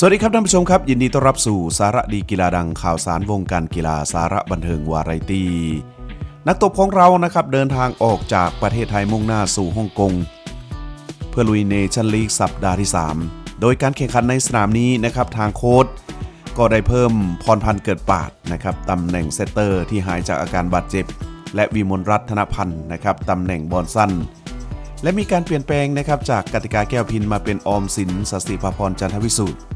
สวัสดีครับท่านผู้ชมครับ ยินดีต้อนรับสู่สาระดีกีฬาดังข่าวสารวงการกีฬาสาระบันเทิงวาไรตี้ นักตบของเรานะครับเดินทางออกจากประเทศไทยมุ่งหน้าสู่ฮ่องกง เพื่อลุยเนชั่นลีกสัปดาห์ที่ 3 โดยการแข่งขันในสนามนี้นะครับทางโค้ชก็ได้เพิ่มพรพันธ์เกิดปาดนะครับตำแหน่งเซตเตอร์ที่หายจากอาการบาดเจ็บ และวิมลรัตน์ธนพันธ์นะครับตำแหน่งบอลสั้นและมีการเปลี่ยนแปลงนะครับจากกติกาแก้วพินมาเป็นออมสินสศิภพรจันทวิสุทธิ์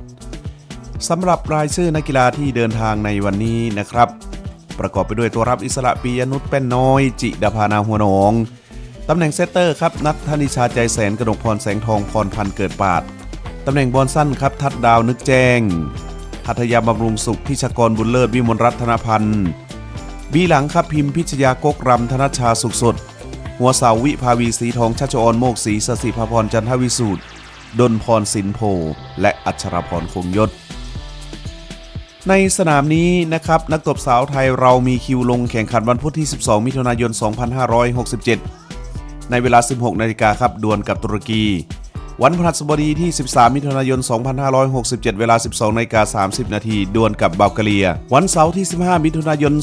สำหรับรายชื่อนักกีฬาที่เดินทางในวันนี้นะครับ ประกอบไปด้วยตัวรับอิสระปียนุชเป็นน้อย จิดาภานาหัวหนองตำแหน่งเซตเตอร์ครับนัทธนิชาใจแสนกระดกพรแสงทองพรพันเกิดปาดตำแหน่งบอลสั้นครับทัดดาวนึกแจ้งหัตยาบำรุงสุขทิชกรบุญเลิศวิมลรัตนพันธ์บีหลังครับพิมพ์พิชยากกรำธนชชาสุขสด หัวเสาวิภาวีสีทองชัชออนโมกศรีสสิภพรจันทวิสูตรดนพรสินโพและอัชรพรคงยศ ในสนามนี้นะครับนักตบสาวไทยเรามีคิวลงแข่งขันวันพุธที่ 12 มิถุนายน 2567 ในเวลา 16 นาฬิกาครับดวลกับตุรกี วันพฤหัสบดีที่ 13 มิถุนายน 2567 เวลา 12 นาฬิกา 30 นาทีดวลกับบัลกเรีย วันเสาร์ที่ 15 มิถุนายน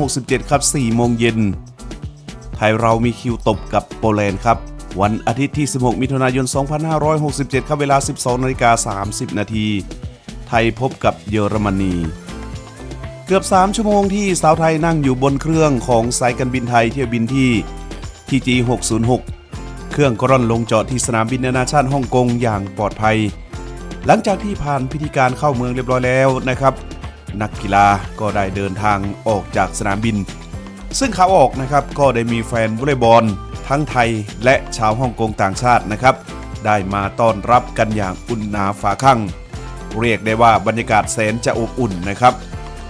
2567 ครับ 4 โมงเย็น ไทยเรามีคิวตบกับโปแลนด์ครับ วันอาทิตย์ที่ 16 มิถุนายน 2567 ครับเวลา 12 นาฬิกา 30 นาที ไทยพบกับเยอรมนี เกือบ 3 ชั่วโมงที่สาวไทยนั่งอยู่บนเครื่องของสายการบินไทยเที่ยวบินที่ TG 606 เครื่องก็ร่อนลงจอดที่สนามบินนานาชาติฮ่องกงอย่างปลอดภัย หลังจากที่ผ่านพิธีการเข้าเมืองเรียบร้อยแล้วนะครับ นักกีฬาก็ได้เดินทางออกจากสนามบิน ซึ่งขาออกนะครับก็ได้มีแฟนวอลเลย์บอลทั้งไทยและชาวฮ่องกงต่างชาตินะครับ ได้มาต้อนรับกันอย่างอุ่นหนาฝาข้าง เรียกได้ว่าบรรยากาศแสนจะอบอุ่นนะครับ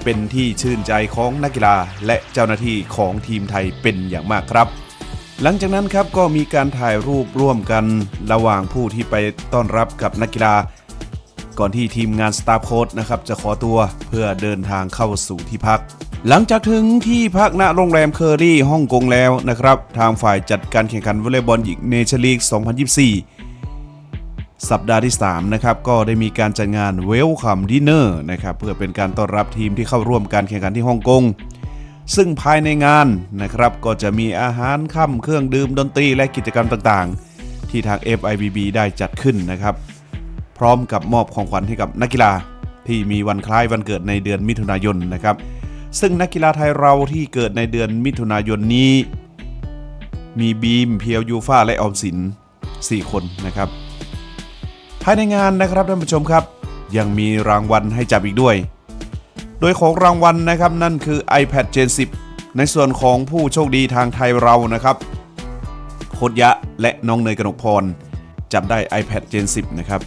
เป็นที่ชื่นใจของนักกีฬาและเจ้าหน้าที่ของทีมไทยเป็นอย่างมากครับ หลังจากนั้นครับก็มีการถ่ายรูปร่วมกันระหว่างผู้ที่ไปต้อนรับกับนักกีฬา ก่อนที่ทีมงานสตาฟโค้ดนะครับจะขอตัวเพื่อเดินทางเข้าสู่ที่พักหลังจากถึงที่พักณโรงแรมเคอรี่ฮ่องกงแล้วนะครับ ทางฝ่ายจัดการแข่งขันวอลเลย์บอลหญิงเนชั่นลีก 2024 สัปดาห์ที่ 3 นะครับ ก็ได้มีการจัดงานเวลคัมดินเนอร์นะครับ เพื่อเป็นการต้อนรับทีมที่เข้าร่วมการแข่งขันที่ฮ่องกง ซึ่งภายในงานนะครับ ก็จะมีอาหารค่ำเครื่องดื่มดนตรีและกิจกรรมต่างๆ ที่ทาง FIBB ได้จัดขึ้นนะครับ พร้อมกับมอบของขวัญให้กับนักกีฬาที่มีวันคล้ายวันเกิดในเดือนมิถุนายนนะครับ ซึ่งนักกีฬาไทยเราที่เกิดในเดือนมิถุนายนนี้ มีบีมเพียวยูฟาและออมสิน 4 คนนะครับ ภายในงานนะครับท่านผู้ชมครับ ยังมีรางวัลให้จับอีกด้วย โดยของรางวัลนะครับนั่นคือ iPad Gen 10 ในส่วนของผู้โชคดีทางไทยเรานะครับโคดยะและน้องเนยกนกพร จับได้ iPad Gen 10 นะครับ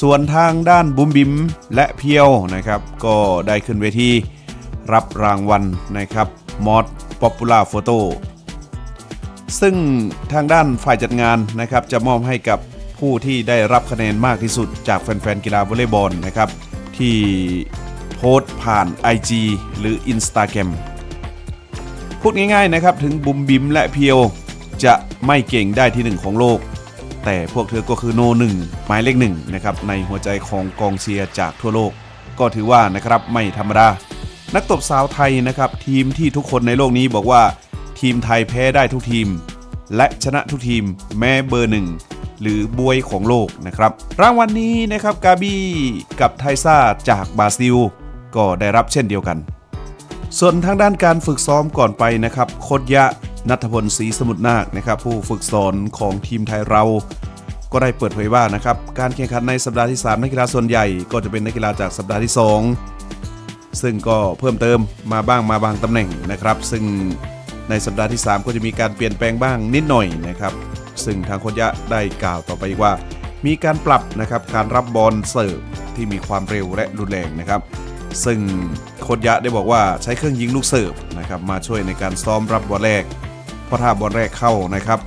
ส่วนทางด้านบุมบิมและเพียวนะครับ ก็ได้ขึ้นเวทีรับรางวัลนะครับมอดป๊อปปูล่าโฟโต้ซึ่งทางด้านฝ่ายจัดงานนะครับจะมอบให้กับ ผู้ที่ได้รับคะแนนมากที่สุดจากแฟนๆกีฬาวอลเลย์บอลนะครับ ที่โพสต์ผ่าน IG หรือ Instagram พูดง่ายๆนะครับ ถึงบุมบิมและเพียวจะไม่เก่งได้ที่หนึ่งของโลก แต่พวกเธอก็คือโนหนึ่งหมายเลขหนึ่งนะครับ ในหัวใจของกองเชียร์จากทั่วโลก ก็ถือว่านะครับไม่ธรรมดา นักตบสาวไทยนะครับ ทีมที่ทุกคนในโลกนี้บอกว่า ทีมไทยแพ้ได้ทุกทีม และชนะทุกทีมแม้เบอร์หนึ่ง หรือบวยของโลกนะครับ รางวัลนนี้นะครับกาบี้กับไทซ่าจากบราซิล ก็ได้รับเช่นเดียวกัน ส่วนทางด้านการฝึกซ้อมก่อนไปนะครับโคดยะนัทพลศรีสมุทรนาคนะครับผู้ฝึกสอนของทีมไทยเราก็ได้เปิดเผยว่านะครับการแข่งขันในสัปดาห์ที่ 3 นักกีฬาส่วนใหญ่ก็จะเป็นนักกีฬาจากสัปดาห์ที่ 2 ซึ่งก็เพิ่มเติมมาบ้างมาบางตำแหน่งนะครับ ซึ่งในสัปดาห์ที่ 3 ก็จะมีการเปลี่ยนแปลงบ้างนิดหน่อยนะครับ ซึ่งทางโคดยะได้กล่าวต่อไปอีกว่า มีการปรับนะครับการรับบอลเสิร์ฟที่มีความเร็วและรุนแรงนะครับ ซึ่งโคดยะได้บอกว่าใช้เครื่องยิงลูกเสิร์ฟนะครับมาช่วยในการซ้อมรับบอลแรกเพราะถ้าบอลแรกเข้านะครับ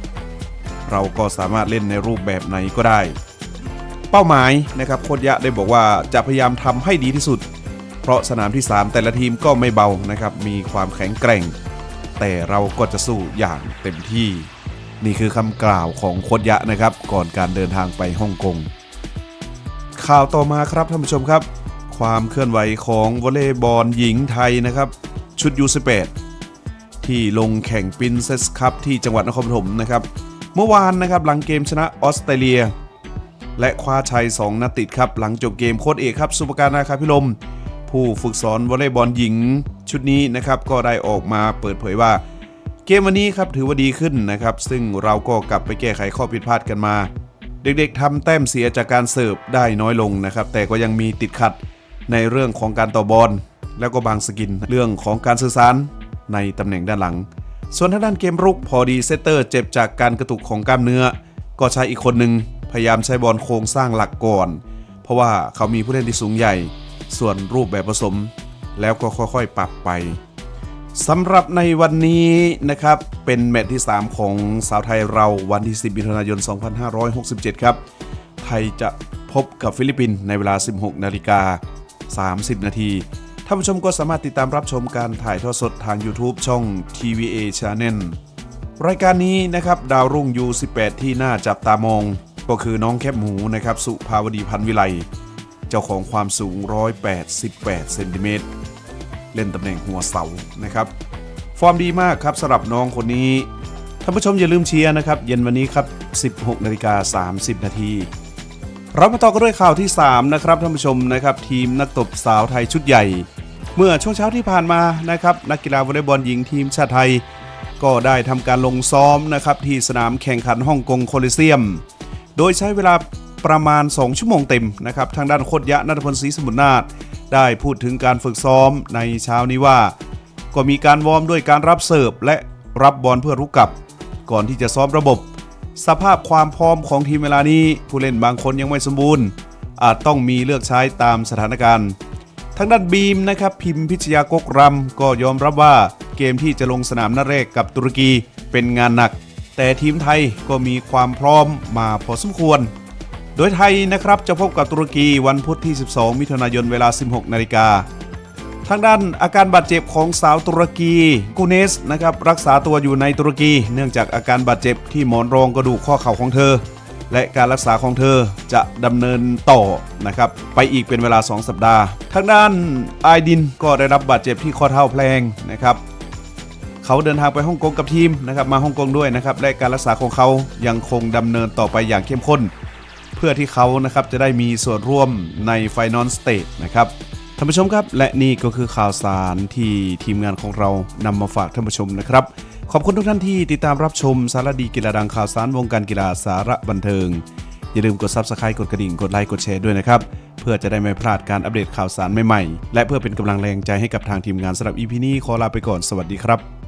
เราก็สามารถเล่นในรูปแบบไหนก็ได้ เป้าหมายนะครับโคดยะได้บอกว่าจะพยายามทำให้ดีที่สุด เพราะสนามที่ 3 แต่ละทีมก็ไม่เบานะครับมีความแข็งแกร่ง แต่เราก็จะสู้อย่างเต็มที่ นี่คือคำกล่าวของโคดยะนะครับ ก่อนการเดินทางไปฮ่องกง ข่าวต่อมาครับท่านผู้ชมครับ ความเคลื่อนไหวของวอลเลย์บอลหญิงไทยนะครับ ชุด U18 ที่ลงแข่งปินเซสคัพที่จังหวัดนครปฐมนะครับ เมื่อวานนะครับหลังเกมชนะออสเตรเลีย และคว้าชัย 2นัดติดครับ หลังจบเกมโค้ดเอกครับ สุปการนาคาพิลม ผู้ฝึกสอนวอลเลย์บอลหญิงชุดนี้นะครับก็ได้ออกมาเปิดเผยว่า เกมวันนี้ครับถือว่าดีขึ้นนะครับ ซึ่งเราก็กลับไปแก้ไขข้อผิดพลาดกันมา เด็กๆทำแต้มเสียจากการเสิร์ฟได้น้อยลงนะครับ แต่ก็ยังมีติดขัดในเรื่องของการต่อบอลแล้วก็บางสกินเรื่องของการสื่อสารในตำแหน่งด้านหลัง ส่วนทางด้านเกมรุกพอดีเซตเตอร์เจ็บจากการกระตุกของกล้ามเนื้อ ก็ใช้อีกคนหนึ่งพยายามใช้บอลโครงสร้างหลักก่อน เพราะว่าเขามีผู้เล่นที่สูงใหญ่ ส่วนรูปแบบผสม แล้วก็ค่อยๆ ปรับไป สำหรับในวันนี้นะครับ เป็นแมตช์ที่ 3 ของสาวไทยเราวันที่ 10มิถุนายน 2567 ครับ ไทยจะพบกับฟิลิปปินส์ในเวลา 16 นาฬิกา 30 นาทีท่านผู้ชมก็สามารถติดตามรับชมการถ่ายทอดสดทาง YouTube ช่อง TVA Channel รายการนี้นะครับ ดาวรุ่ง U18 ที่น่าจับตามอง ก็คือน้องแคบหมูนะครับ สุภาวดีพันวิไล เจ้าของความสูง 188 เซนติเมตร เล่นตำแหน่งหัวเสานะครับ ฟอร์มดีมากครับสำหรับน้องคนนี้ท่านผู้ชมอย่าลืมเชียร์นะครับ เย็นวันนี้ครับ 16นาฬิกา30 นาทีเรามาต่อกันด้วยข่าวที่ 3 นะครับท่านผู้ชมนะครับทีมนักตบสาวไทยชุดใหญ่ เมื่อช่วงเช้าที่ผ่านมานะครับนักกีฬาวอลเลย์บอลหญิงทีมชาติไทย ก็ได้ทำการลงซ้อมนะครับที่สนามแข่งขันฮ่องกงโคลิเซียม โดยใช้เวลาประมาณ 2 ชั่วโมงเต็มนะครับทางด้านโคตรยะนัทพลศรีสมุทรนาถ ได้พูดถึงการฝึกซ้อมในเช้านี้ว่า ก็มีการวอร์มด้วยการรับเสิร์ฟและรับบอลเพื่อรุกกลับ ก่อนที่จะซ้อมระบบ สภาพความพร้อมของทีมเวลานี้ผู้เล่นบางคนยังไม่สมบูรณ์ อาจต้องมีเลือกใช้ตามสถานการณ์ทางด้านบีมนะครับพิมพิชยากกรำก็ยอมรับว่าเกมที่จะลงสนามนัดแรกกับตุรกีเป็นงานหนัก แต่ทีมไทยก็มีความพร้อมมาพอสมควร โดยไทยนะครับจะพบกับตุรกีวันพุธที่ 12 มิถุนายนเวลา 16 นาฬิกาทางด้านอาการบาดเจ็บของสาวตุรกีกูเนสนะครับรักษาตัวอยู่ในตุรกี เนื่องจากอาการบาดเจ็บที่หมอนรองกระดูกข้อเข่าของเธอ และการรักษาของเธอจะดำเนินต่อนะครับไปอีกเป็นเวลา 2 สัปดาห์ ทางด้านไอดินก็ได้รับบาดเจ็บที่ข้อเท้าแพลงนะครับเขาเดินทางไปฮ่องกงกับทีมนะครับมาฮ่องกงด้วยนะครับและการรักษาของเขายังคงดำเนินต่อไปอย่างเข้มข้น พื่อที่เขานะครับจะได้มีส่วนร่วมในไฟนอลสเตทนะครับท่านผู้ชมครับและนี่ก็คือข่าวสารที่ทีมงานของเรานำมาฝากท่านผู้ชมนะครับ ขอบคุณทุกท่านที่ติดตามรับชมสารดีกีฬาดังข่าวสารวงการกีฬาสาระบันเทิง อย่าลืมกด Subscribe กดกระดิ่งกดไลค์กดแชร์ด้วยนะครับ เพื่อจะได้ไม่พลาดการอัปเดตข่าวสารใหม่ๆ และเพื่อเป็นกำลังแรงใจให้กับทางทีมงานสำหรับ EP นี้ขอลาไปก่อนสวัสดีครับ